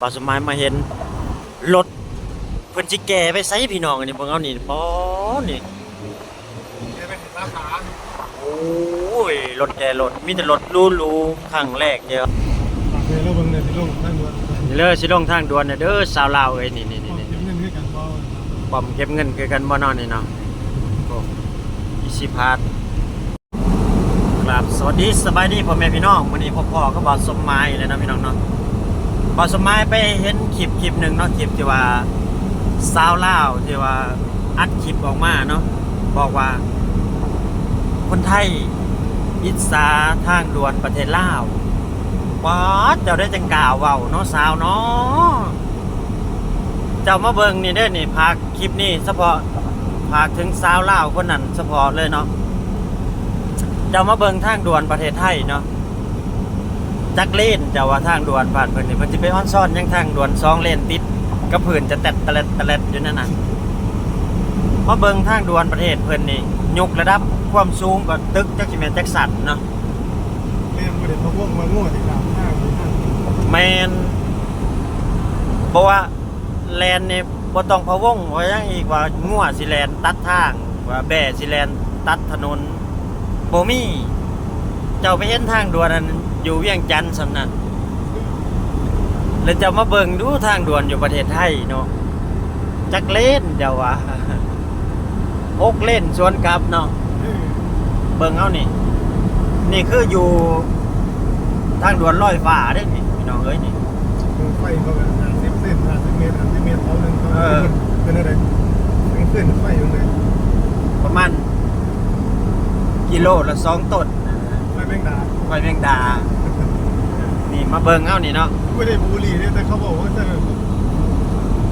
ป่าสมัยมาเห็นรถเพิ่นสิแก่ไปไสพี่น้องอันนี้เบิ่งเอานี่ปอนี่เดี๋ยวไปเห็นราคาโอ้ยรถแก่รถมีแต่รถหรูๆครั้งแรกเดียวฝากเลยแล้วเบิ่งเนี่ยที่ลงนั่นด้วยนี่เลยสิลงทางด่วนน่ะเด้อสาวลาวเอ้ยนี่ๆพอๆเก็บเงินให้กันบ่ๆป้อมเก็บเงินคือกันบ่เนอนนี่เนาะโอ้อีสิพาทครับสวัสดีสบายดีพ่อแม่พี่น้องมื้อนี้พ่อๆก็บ่าวสมหมายเลยนะพี่น้องเนาะ บ่าวสมหมายไปเห็นคลิปคลิปหนึ่งเนาะคลิปที่ว่าสาวลาวที่ว่าอัดคลิปออกมาเนาะบอกว่า คนไทยอิสาทางด่วนประเทศลาวว้าดเจ้าได้จังกล่าวเว้าเนาะสาวเนาะเจ้ามาเบิงนี่เด้อนี่พากคลิปนี้เฉพาะพากถึงสาวลาวคนนั้นเฉพาะเลยเนาะเจ้ามาเบิงทางด่วนประเทศไทยเนาะ จักเลนเจ้าว่าทางด่วนผ่านเพิ่นนี่เพิ่นสิไปออนซ่อนยังทางด่วนสองเลนติดกระผื่นจะแตดตะเล็ดตะเล็ดอยู่นั่นน่ะเพราะเบิงทางด่วนประเทศเพิ่นนี่ยกระดับความสูงก็ตึกจักสิแม่นจักสันเนาะเรียนบ่ได้มาว่วงมาง่วที่ตามห้างที่ห้างแม่นเพราะว่าแลนนี่บ่ต้องพะวงว่าหยังอีกว่างัวสิแลนตัดทางว่าแบ่สิแลนตัดถนนบ่มีเจ้าไปเห็นทางด่วนนั้น อยู่เวียงจันทน์สำนั้นแล้วเจ้ามาเบิ่งดูทางด่วนอยู่ประเทศไทยเนาะจักเลนเจ้าว่าหกเลนสวนกลับเนาะเออเบิ่งเอานี่ นี่คืออยู่ทางด่วนลอยฟ้าเด้นี่พี่น้องเอ้ยนี่เบิ่งไฟเขาก็50เส้น50เมตร50เมตรเอาหนึงเขาเออเป็นอะไรเป็นเส้นไฟอยู่เลยประมาณกิโลละสองต้นไฟ แมงดาไฟแมงดา นี่มาเบิ่งเอานี่เนาะไม่ได้บุหรี่เนี่ยแต่เขาบอกว่าจะ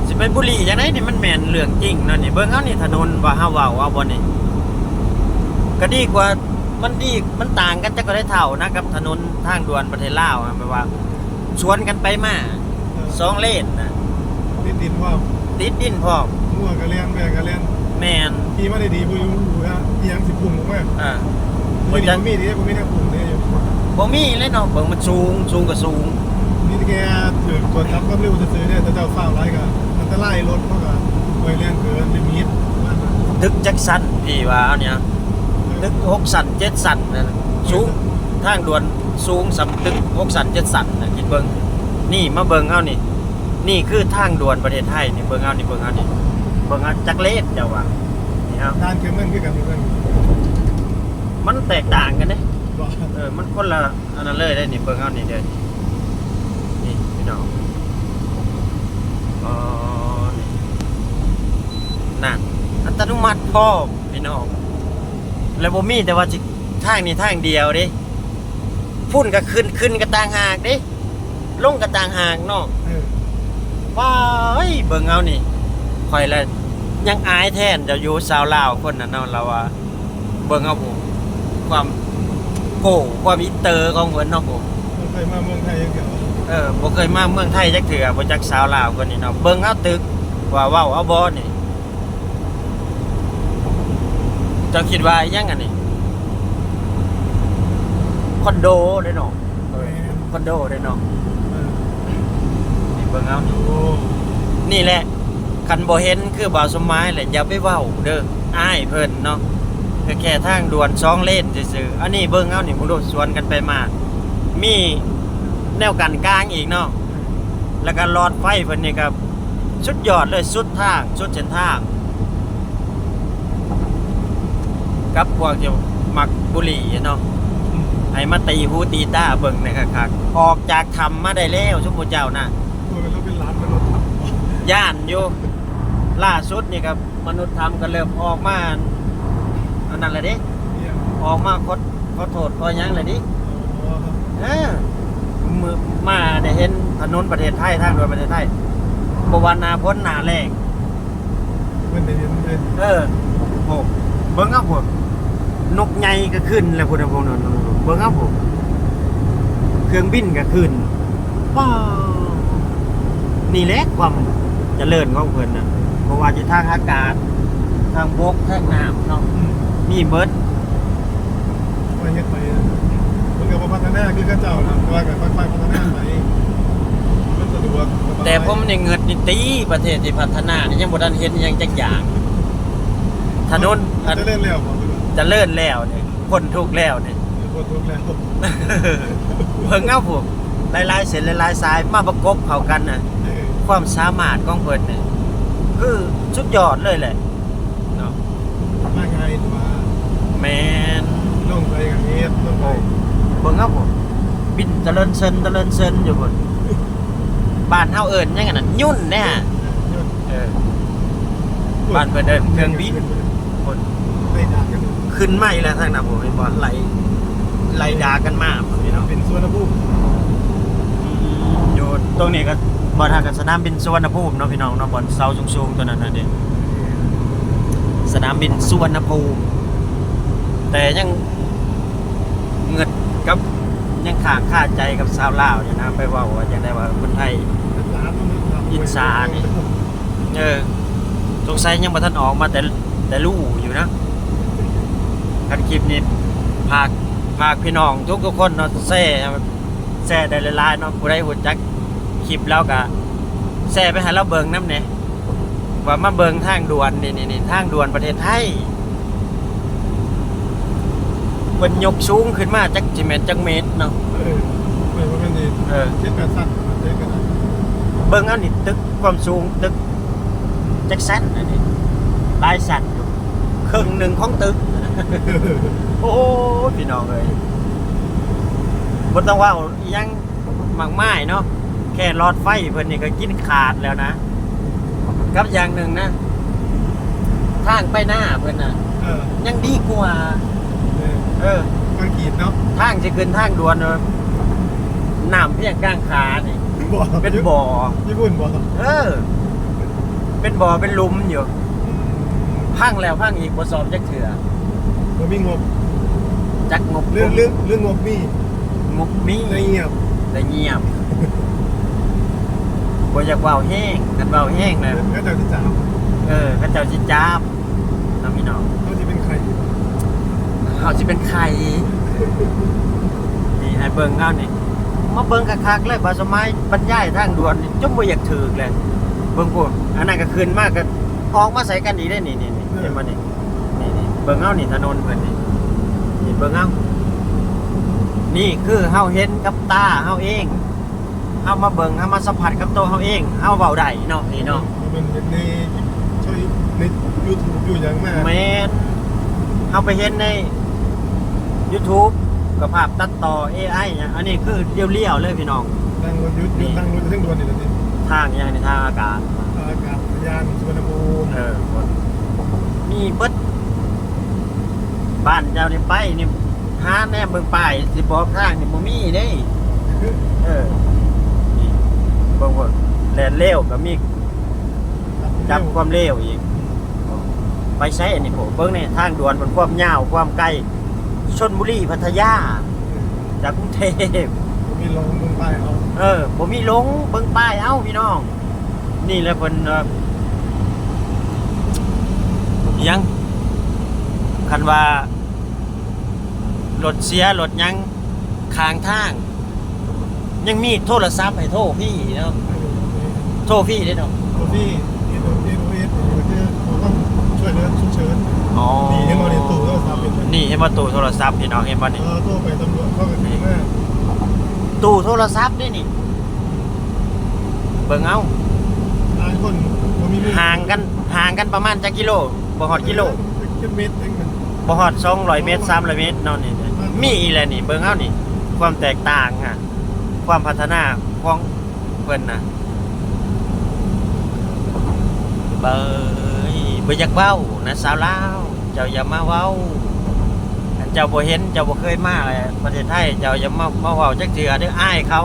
สิไปบุรีจังไดนี่มันแม่นเรื่องจริงเนาะนี่เบิ่งเอานี่ถนนว่าเฮาเว้าว่าบ่นี่ก็ดีกว่ามันดีมันต่างกันจักก็ได้เท่านะกับถนนทางด่วนประเทศลาวอะแปลว่าชวนกันไปมาสองเลนนะดินดินว่าติดดินพร้อมงัวกระเลียนแบกกระเลียนแม่นขี่มาได้ดีบุยูนะเอียงสิบปุ่มมากอ่า บ่ดีบ่มีดีบ่มีแนวปุ่มเนี่ยอยู่บ่มีเลยเนาะเบิ่งมันสูงสูงก็สูงนี่แกถือกดทับก็เร็วจะซื้อเนี่ยแต่เจ้าฟ้าวไรก็มันจะไล่รถเขาก็ไวแรงเกินลิมิตตึกจักสันพี่ว่าเอาเนี่ยตึกหกสันเจ็ดสันนะสูงทางด่วนสูงสำตึกหกสันเจ็ดสันนะคิดเบิ่งนี่มาเบิ่งเอานี่ นี่คือทางด่วนประเทศไทยนี่เบิ่งเอานี่เบิ่งเอานี่เบิ่งเอาจักเลนเจ้าว่านี่ครับด้านเคือเงินคือกันเพื่อน มันแตกต่างกันเด้บอกเออมันคนละอันนั้นเลยได้นี่เบิ่งเอานี่เด้อนี่พี่น้องอ๋อนี่นั่นอัตโนมัติพร้อมพี่น้องแล้วบ่มีแต่ว่าสิทางนี้ทางเดียวเด้พุ่นก็ขึ้นขึ้นก็ต่างหากเด้ลงก็ต่างหากเนาะเออว้ายเบิ่งเอานี่ข่อยละยังอายแทนเจะอยู่สาวลาวคนนั้นเนาะเราว่าเบิ่งเอาผม ความโก้ความอินเตอร์ของเพิ่นเนาะผมเคยมาเมืองไทยยังเกี่ยวเออบ่เคยมาเมืองไทยจักเทื่อบ่จักสาวลาวคนนี้เนาะเบิ่งเอาตึกว่าเว้าเอาบ่นี่เจ้าคิดว่าอิหยังอันนี้คอนโดเด้เนาะเออคอนโดเด้เนาะเออนี่เบิ่งเอานี่โอ้นี่แหละคันบ่เห็นคือบ่าวสมหมายแหละอย่าไปเว้าเด้ออ้ายเพิ่นเนาะ ก็แค่ทางด่วนสองเลนซื่อๆอันนี้เบิ่งเอานี่มึงดูสวนกันไปมา มีแนวกันกลางอีกเนาะแล้วก็หลอดไฟเพิ่นนี่ครับสุดยอดเลยสุดทางสุดเส้นทางกับพวกที่มักบุหรี่เนาะให้มาตีหูตีตาเบิ่งนะครับออกจากธรรมมาได้แล้วชุมพเจ้าน่ะตัวเป็นรถเป็นล้านเป็นรถทับย่านอยู่ล่าสุดนี่ครับมนุษย์ทำก็เริ่มออกมา อันนั้นแหละดิเนี่ยออกมาขอขอโทษขอหยังเลยดิโอ้เออมือมาได้เห็นถนนประเทศไทยทางด่วนประเทศไทยบวานาพ้นหนาแรงเป็นในเดือนเลยเออโหเบิ้งเอาผมนกใหญ่ก็ขึ้นแล้วพุ่นนะพวกนั้นเบิ้งเอาผมเครื่องบินก็ขึ้นว้าวนี่แหละความเจริญของเพิ่นนะเพราะว่าจะทางอากาศ ทางบกทางน้ำเนาะอื มมีเบิดไปเฮ็ดไปมันก็บ่พัฒนาคือเขาเจ้านะแต่ว่าก็ค่อยๆพัฒนาไปมันสะดวกสบายผมนี่เงินนี่ตีประเทศที่พัฒนานี่ยังบ่ทันเห็นหยังจักอย่าง ถนนอันจะเล่นแล้วบอกเลยเจะเลิ่นแล้วนี่คนทุกข์แล้วนี่คนทุกข์แล้วเพิ่งเอาผมหลายๆเส้นหลายๆสายมาประกบเข้ากันน่ะ เออความสามารถของเพิ่นนี่คือสุดยอดเลยแหละเนาะ มาไงมา แม่นลงไปกับเฮ็ดลงไปเบิ่งเอาผมบินเจริญเซินเจริญเซินอยู่พุ่นบ้านเฮาเอิ้นหยังกันน่ะยุ่นแน่เออบ้านเพิ่นเอิ้นเครื่องบินพุ่นไปด่ากันขึ้นมาอีกแล้วทางนั้นผมเห็นบ่ไหลไหลด่ากันมาพี่น้องเป็นสวนภูมิอยู่ตรงนี้ก็บ่ทางกับสนามบินสุวรรณภูมิเนาะพี่น้องเนาะบ่อนเสาสูงๆตัวนั้นน่ะเด้สนามบินสุวรรณภูมิ แต่ยังเงิดกับยังขาดค่าใจกับชาวลาวอยู่นะไปว่าว่างได้ว่าคนไทยร้านมันทำอินซานี่เออสงสัยยังบ่ทันออกมาแต่แต่รู้อยู่นะคันคลิปนี้พากพากพี่น้องทุกทุกคนเนาะแซ่แซ่ได้หลายๆเนาะผู้ใดฮู้จักคลิปแล้วก็แซ่ไปห้เราเบิ่งน้ำแหน่ยว่ามาเบิ่งทางด่วนนี่นี่นี่ทางด่วนประเทศไทย เพิ่นยกสูงขึ้นมาจักจิแม่นจักเมตรเนาะเออเปิดว่ามันดีเออเช็ดแปดสั้นเช็ดกันนเบิ่งอานี่ตึกความสูงตึกจักสั้นอันนี้หลายสั้นอยู่ครึ่งหนึ่งของตึก โอ้ยพี่น้องเอ้ยบ่ต้องว่าอิหยังมากมายเนาะแค่หลอดไฟเพิ่นนี่ก็กินขาดแล้วนะกับอย่างหนึ่งนะทางไปหน้าเพิ่นน่ะเออยังดีกว่า เออเออกางกีดเนาะทางสิขึ้นทางด่วนเนอะน้ำเพียงกลางขานี่บ่อเป็นบ่อญี่ปุ่นบ่อเออ เป็นบ่อเป็นลุมอยู่พังแล้วพังอีกบ่สอบจักเถื่อบ่มีงบจักงบเรื่องเรื่องเรื่องงบมีงบมีละเอียดแต่เงียบบ่อยากเว้าแห้งกันเว้าแห้งนะก็จะที่สามเออเขาเจ้าสิจับน้องพี่น้อง เขาที่เป็นใครเขาสิเป็นใครนี่ให้เบิ่งเอานี่มาเบิ่งคักๆเลยบ่สมัยบรรยายทางด่วนนี่จมบ่อยากถึกเลยเบิ่งพวกอันนั้นก็ขึ้นมากก็ออกมาใส่กันอีกได้นี่นี่นี่เห็นบ่นี่นี่นี่เบิ่งเอานี่ถนนเพิ่นนี่นี่เบิ่งเอานี่คือเฮาเห็นกับตาเฮาเองเฮามาเบิ่งเฮามาสัมผัสกับตัวเฮาเองเฮาเว้าได้เนาะนี่เนาะมันเป็นในช่วยในยูทูบอยู่อย่างมากแมนเฮาไปเห็นใน YouTube กับภาพตัดต่อ AI เนี่ยอันนี้คือเรียวๆเลยพี่น้องตั้งรถยุทธตั้งรถเส้นด่วนนี่แหละนี่ทางอย่างในทางอากาศ อากาศยานสุวรรณภูมิเออคนมีเบิดบ้านเจ้านี่ไปนี่หาแนมเบิ่งป้ายสิบอกทางนี่บ่มีเด้ เออนี่เบิ่งว่าแล่นเร็วก็มีจับความเร็วอีก ไปใช้อันนี้ผมเบิ่งนี่ทางด่วนมันความยาวความไกล ชนบุรีพัทยา จากกรุงเทพมีลงลงไปเอาเออผมมีหลงเบิ่งป้ายเอ้าพี่น้อง นี่แหละเพิ่นเอ่ออิหยังคันว่ารถเสียรถหยังข้างทาง ยังมีโทรศัพท์ให้โทรพี่เนาะโทรพี่ได้เนาะตัวที่เอ็นเอ็นเอสเนี่ยเขาต้องช่วยเหลือฉุกเฉินอ๋อนี่ให้มาเรียนตู่โทรศัพท์เป็ นนี่เห็นบ่ตู้โทรศัพท์พี่น้องเห็นบ่นี่ เออโทรไปตำรวจเข้ากันดีมากตู้โทรศัพท์นี่นี่ เบิ่งเอาหลายคนมันมีห่างกันห่างกันประมาณจักกิโลบ่ฮอดกิโลกิโลเมตรเองมันบ่ฮอด200เมตร300เมตรเนาะนี่มีอีแหละนี่ เบิ่งเอานี่ ความแตกต่างอะความพัฒนาของเพิ่นน่ะเบยบ่อยากเว้านะสาวลาวเจ้าอย่ามาเว้าอันเจ้าบ่เห็นเจ้าบ่เคยมาเลยประเทศไทยเจ้าอย่ามามาเว้าจักเทื่อเด้ออายเขา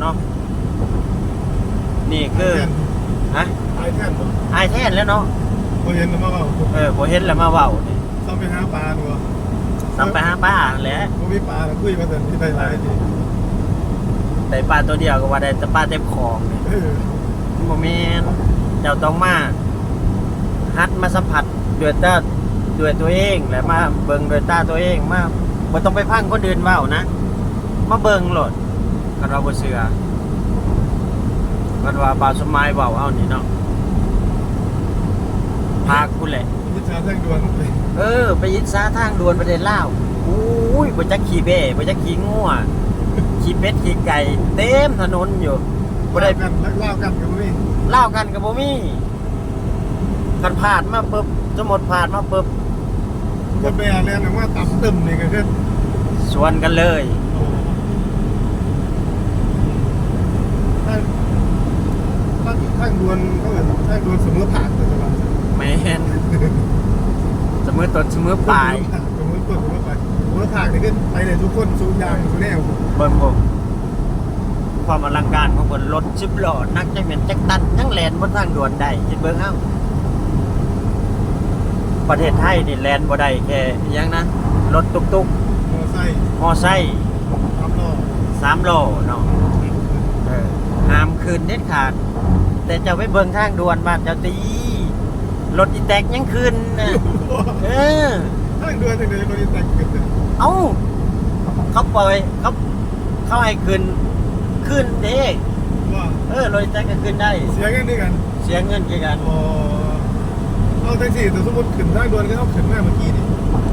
เนาะนี่คือฮะไอ้แท่นผมอายแท้แล้วเนาะพอเห็นแล้วมาว่าเออบ่เห็นแล้วมาเว้านี่ต้องไปหาปลาดูตามไปหาป้าแหละผมมีปลาแล้วคุยมาแต่ที่ไทยหลายทีแต่ปลาตัวเดียวก็ว่าได้แต่ปลาเต็มของนี่เออโมเมนเจ้าต้องมาฮัดมาสัมผัสด้วยตา ด้วยตัวเองและมาเบิ่งด้วยตาตัวเองมาบ่ต้องไปพังคนอื่นเว้านะ มาเบิ่งโลดคันเราบ่เชื่อมันว่าบาวสมัยเว้าเอานี่เนาะพากูแหละ วิชาทางด่วนเลยเออ ไปยิดซาทางด่วนประเด็นลาวอุ้ยบ่จักขี่เบ้บ่จักขี่งัวขี่เป็ดขี่ไก่ เต็มถนนอยู่บ่ได้ กันลักเล่ากันกับพี่ เล่าวกันกับบ่มีกันผ่านมาปุ๊บสมมติผ่านมาปุ๊บ ก็แบร์แล้วนะว่าต่ำตึมนี่ก็คือสวนกันเลยโอ้างทางทางด่วนเขาเหมือนทาดวนเสมอผ่านแต่ว่าแม่นเสมอต้นเสมอปลายเสมอต้นเสมอปลายเสมอผ่านนี่ก็ไปเลยทุกคนสูงยางสูงแนวเบิ่งบ่ความอลังการของบนรถสิบหล้อนักจักแม่นจักตันยังแลนบนทางด่วนได้คิดเบิ่งเอ้า ประเทศไทยนี่แล่นบ่ได้แค่อิหยังนะรถตุกมอไซค์ๆมอไซค์ขับล้อสามล้อเนาะเออห้ามคืนเด็ดขาด แต่เจะไปเบิ่งทางด่วนบ้านเจ้าตีรถอีแตกยังคืนน่ะเออทางด่วนทางเดินรถอีแตกเกิดเอ้าเขาปล่อยเขาเขาให้คืนคืนเด้ว่าเออรถอีแตกก็คืนได้ เสียเงินด้วยกันเสียเงินกี่กันอ๋อ เอาแท็กซี่แต่สมมติขึ้นทางด่วนก็เอาขึ้นมาเมื่อกี้นี่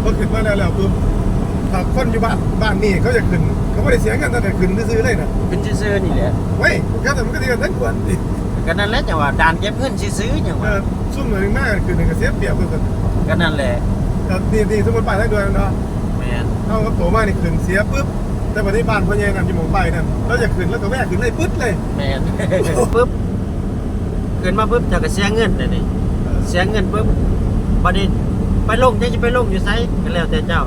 พอขึ้นมาแล้วแล้วปุ๊บถ้าคนอยู่บ้านบ้านนี่เขาจะขึ้น เขาไม่ได้เสียเงินแต่ขึ้นซื้อๆเลยนะขึ้นซื้อๆนี่แหละเว้ยก็แต่มันก็ดีกันทั้งด่วนดิก็นั่นแหละจังหวะด่านเก็บเงินซื้อๆอย่างเอว่าอซุ่มหน่อยมากขึ้นหนึ่งก็เสียเปรียบกันก็นั่นแหละแต่ดีดีสมมติไปทางด่วนเนาะแม่นเท่ากับตัวมานี่ขึ้นเสียปุ๊บแต่ปฏิบัติพอเย็นนั่นจะมองไปนั่นเราจะขึ้นแล้วก็แวะขึ้นเลยปึ๊ดเลยแม่นปุ๊บขึ้นมาปุ๊บเจ้าก็เสียเงินน่ะนี่ เสียเงินปุ๊บบัดนี้ไปลงจะจะไปลงอยู่ไซก็แล้วแต่เจ้า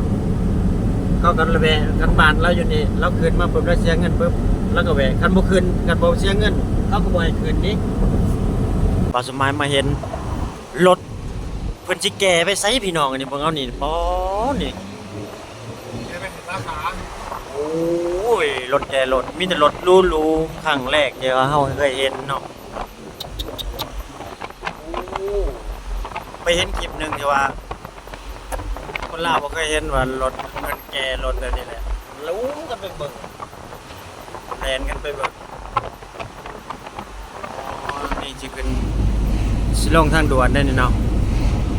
เขากันระแวะกันบานเราอยู่นี่เราคืนมาปุ๊บเราเสียเงินปุ๊บแล้วก็แหวะคันบ่คืนกันบ่เสียเงินเขาก็บ่ให้คืนนี้ปาสมัยมาเห็นรถเพิ่นสิแก่ไปไสพี่น้องอันนี้เบิ่งเอานี่ปอนี่เห็นไหมเห็นราคาโอ้ยรถแก่รถมีแต่รถหรูๆครั้งแรกที่ว่าเฮาเคยเห็นเนาะโอ้ ไปเห็นคลิปหนึงที่ว่า คนลาวบ่เคยเห็นว่ารถมันแก่รถแบบนี้แหละลุ้มกันไปเบิ่งแลนกันไปเบิ่งอ๋อนี่สิขึ้นสิลงทางด่วนได้นี่เนาะ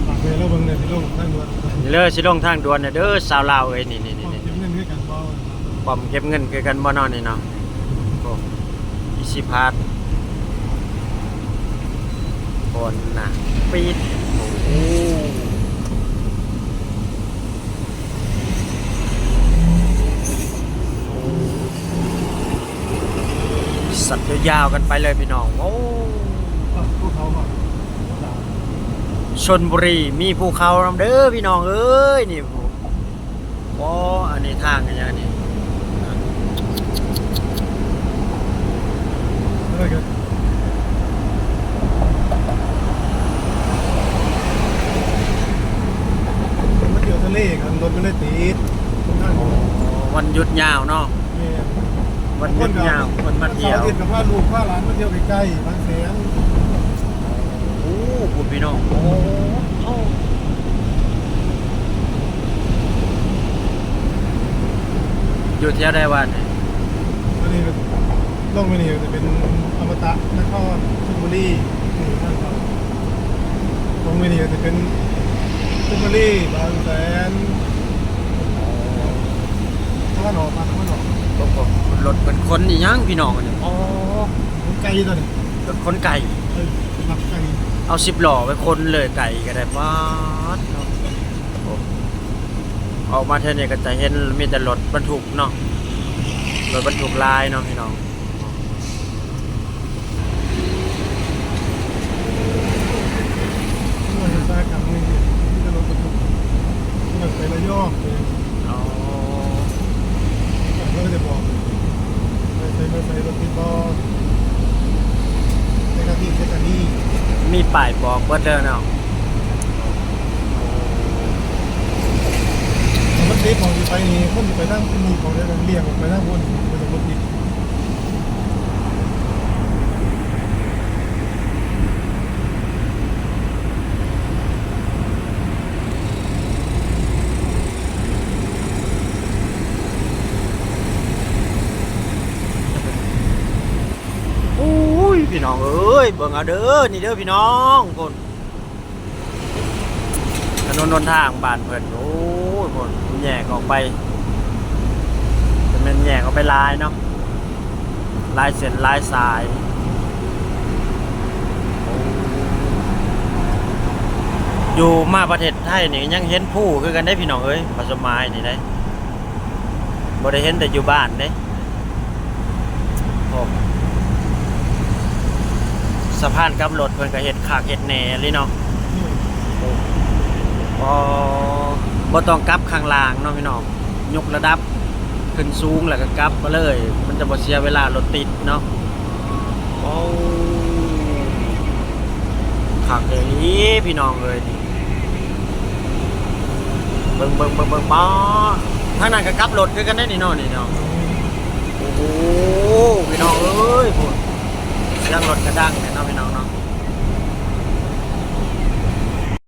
ฝากเงินแล้วเบิ่งเนี่ยที่ลงทางด่วนนี่เลยสิลงทางด่วนเนี่ยเด้อสาวลาวเอ้ยนี่นี่นี่เก็บเงินด้วยกันเบาป้อมเก็บเงินคือกันบ่เนอนนี่เนาะโอ้อีสิพาท คนนะปีดโอ้โหสัตว์ยาวๆกันไปเลยพี่น้องโอ้พวกเขาชนบุรีมีภูเขานำเด้อพี่น้องเอ้ยนี่ผมโอ้อันนี้ทางอันยังนี้ อะไรกันมาเที่ยวทะเลกัน รถไม่ได้ติดตรงนั้นวันหยุดยาวเนาะเนี่ยวันหยุดยาววันมาเที่ยวสร์อาทิตย์กับพาลูกพาหลานมาเที่ยวใกล้ๆบางแสนโอ้คุณพี่น้องโอ้โอ้อยู่เที่ยวได้วันยอันนี้ลงไปนี่จะเป็นอมตะนครชลบุรีนี่ท่านเขาลงไปนี่จะเป็นชลบุรีบางแสน ตะวันออกมาตะวันออกโอ้โหรถเป็นคนนี่ยังพี่น้องอันนี่อ๋อไกลตัวนี้รถคนไก่ เออรับไกลเอาสิบหล่อไปคนเลยไก่ก็ได้ป้าดเนาะโอ้ออกมาเท่านี้ก็จะเห็นมีแต่รถบรรทุกเนาะ รถบรรทุกลายเนาะพี่น้องที่เราจะสร้างกันนี่ที่จะลงประตูที่เราไประยองเลยเอาเราก็ จะบอกไปใส่ไปใส่รถติดบอลในกระถิ่นในกระนี่มีป้ายบอกเบิดเด้อเนาะมันตีของอยู่ไปนี่คนอยู่ไปนั่งที่มีของเรื่องเลี้ยงไปนั่งบนไปตรงรถติด โอ้ยพี่ น้องเอ้ยเบิ่งเอาเด้อนี่เด้อพี่น้องคนถนนนนทางบ้านเพิ่นโอ้ยคนแยกออกไปจะเป็นแยกออกไปลายเนาะลายเส้นลายสายอยู่มาประเทศไทยนี่ยังเห็นผู้คือกันได้พี่น้องเอ้ยผสมไม้นี่ได้บ่ได้เห็นแต่อยู่บ้านเด้โอ้ สะพานกับรถเพิ่นก็เฮ็ดขากเฮ็ดแหน่เลยเนาะบ่บ่ต้องกลับข้างล่างเนาะพี่น้องยกระดับขึ้นสูงแล้วก็กลับมาเลย มันจะบ่เสียเวลารถติดเนาะโอ้ขากเลยนี่พี่น้องเอ้ยนี่เบิ่งเบิ่งเบิ่งเบิ่งป้อทางนั้นก็กลับรถคือกันได้นี่เนาะนี่เนาะโอ้โหพี่น้องเอ้ยพุ่น เสียงรถกระด้างเนี่ยเนาะพี่น้องเนาะ